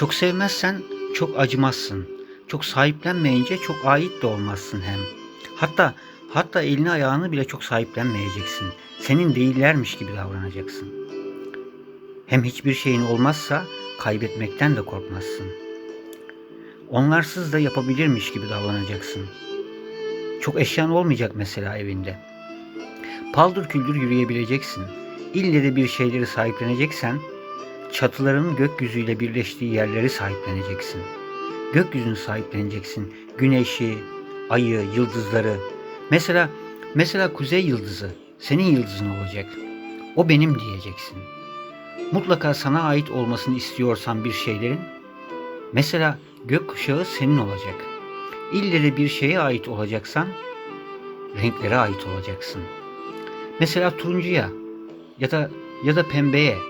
Çok sevmezsen çok acımazsın. Çok sahiplenmeyince çok ait de olmazsın hem. Hatta hatta elini ayağını bile çok sahiplenmeyeceksin. Senin değillermiş gibi davranacaksın. Hem hiçbir şeyin olmazsa kaybetmekten de korkmazsın. Onlarsız da yapabilirmiş gibi davranacaksın. Çok eşyan olmayacak mesela evinde. Paldır küldür yürüyebileceksin. İlle de bir şeyleri sahipleneceksen çatıların gökyüzüyle birleştiği yerleri sahipleneceksin. Gökyüzünü sahipleneceksin. Güneşi, ayı, yıldızları. Mesela mesela kuzey yıldızı senin yıldızın olacak. O benim diyeceksin. Mutlaka sana ait olmasını istiyorsan bir şeylerin mesela gökkuşağı senin olacak. İlle bir şeye ait olacaksan renklere ait olacaksın. Mesela turuncuya ya da ya da pembeye